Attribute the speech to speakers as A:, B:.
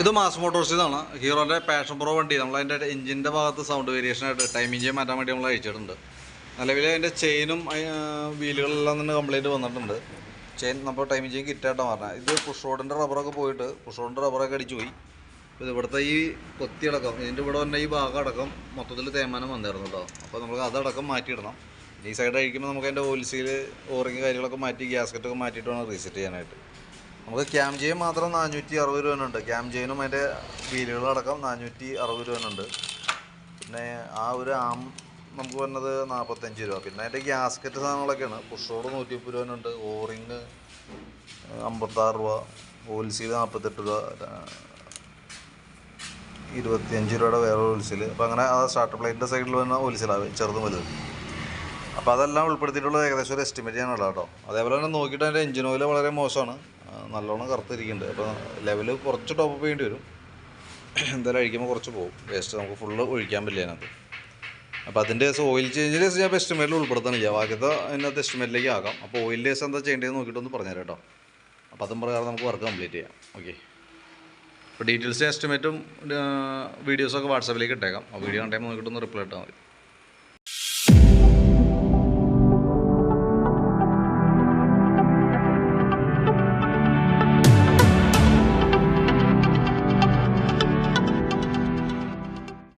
A: ഇത് മാസ് മോട്ടോഴ്സിന്നാണ് ഹീറോന്റെ പാഷൻ പ്രോ വണ്ടി. നമ്മൾ അതിന്റെ എഞ്ചിന്റെ ഭാഗത്ത് സൗണ്ട് വേരിയേഷനായിട്ട് ടൈമിംഗ് ചെയ്യാൻ മാറ്റാൻ വേണ്ടി നമ്മൾ അയച്ചിട്ടുണ്ട്. നിലവിൽ അതിന്റെ ചെയിനും വീലുകളെല്ലാം തന്നെ കംപ്ലൈന്റ് വന്നിട്ടുണ്ട്. ചെയിൻ നമ്മൾ ടൈമിംഗ് ചെയിൻ കിറ്റായിട്ടാണ് പറഞ്ഞത് ഇത് പുഷ് റോഡിന്റെ റബ്ബറൊക്കെ പോയിട്ട് പുഷ് റോഡിന്റെ റബ്ബറൊക്കെ അടിച്ചു പോയി. ഇത് ഇവിടുത്തെ ഈ കൊത്തി അടക്കം ഇതിന്റെ ഇവിടെ തന്നെ ഈ ഭാഗം അടക്കം മൊത്തത്തിൽ തേമാനം വന്നിരുന്നു കേട്ടോ അപ്പോൾ നമുക്ക് അതടക്കം മാറ്റിയിടണം. ഈ സൈഡ് അഴിക്കുമ്പോൾ നമുക്ക് അതിന്റെ ഓയിൽസീൽ ഓറിങ് കാര്യങ്ങളൊക്കെ മാറ്റി ഗ്യാസ്കറ്റൊക്കെ മാറ്റിയിട്ട് വേണം റീസെറ്റ് ചെയ്യാനായിട്ട്. നമുക്ക് ക്യാം ജെയിൻ മാത്രം നാനൂറ്റി അറുപത് രൂപനുണ്ട് ക്യാം ജെയിനും അതിന്റെ വീലുകളടക്കം നാനൂറ്റി അറുപത് രൂപനുണ്ട് പിന്നെ ആ ഒരു ആം നമുക്ക് വരുന്നത് നാൽപ്പത്തഞ്ച് രൂപ. പിന്നെ അതിന്റെ ഗ്യാസ്കറ്റ് സാധനങ്ങളൊക്കെയാണ്. പുഷോട് നൂറ്റി മുപ്പത് രൂപനുണ്ട് ഓറിങ് അമ്പത്താറ് രൂപ. ഹോൾസെയിൽ നാൽപ്പത്തെട്ട് രൂപ. ഇരുപത്തിയഞ്ച് രൂപയുടെ വേറെ ഹോൾസെയിൽ അപ്പോൾ അങ്ങനെ ആ സ്റ്റാർട്ടർ പ്ലേറ്റിന്റെ സൈഡിൽ വരുന്ന ഹോൾസെയിലാണ് ചെറുതും വലുത്. അപ്പോൾ അതെല്ലാം ഉൾപ്പെടുത്തിയിട്ടുള്ള ഏകദേശം ഒരു എസ്റ്റിമേറ്റ് ചെയ്യാനുള്ള കേട്ടോ. അതേപോലെ തന്നെ നോക്കിയിട്ട് അതിന്റെ എഞ്ചിൻ ഓയിൽ വളരെ മോശമാണ്. നല്ലോണം കറുത്തിരിക്കുന്നുണ്ട്. അപ്പോൾ ലെവൽ കുറച്ച് ടോപ്പ് ചെയ്യേണ്ടി വരും. എന്തായാലും അഴിക്കുമ്പോൾ കുറച്ച് പോകും. വേസ്റ്റ് നമുക്ക് ഫുള്ള് ഒഴിക്കാൻ പറ്റില്ല അതിനകത്ത്. അപ്പോൾ അതിന്റെ ദിവസം ഓയിൽ ചേഞ്ചിന്റെ ദിവസം ഞാൻ എസ്റ്റിമേറ്റിൽ ഉൾപ്പെടുത്തണില്ല. ബാക്കിയത്തെ അതിനകത്ത് എസ്റ്റിമേറ്റിലേക്ക് ആക്കാം അപ്പോൾ ഓയിൽ ദിവസം എന്താ ചെയ്യേണ്ടതെന്ന് നോക്കിയിട്ടൊന്ന് പറഞ്ഞുതരാം കേട്ടോ. അപ്പോൾ അതും പ്രകാരം നമുക്ക് വർക്ക് കംപ്ലീറ്റ് ചെയ്യാം. ഓക്കെ അപ്പോൾ ഡീറ്റെയിൽസ് എസ്റ്റിമേറ്റും വീഡിയോസൊക്കെ വാട്സാപ്പിലേക്ക് ഇട്ടേക്കാം. ആ വീഡിയോ കണ്ടുമ്പോൾ നോക്കിയിട്ടൊന്ന് റിപ്ലൈ ഇട്ടാൽ മതി.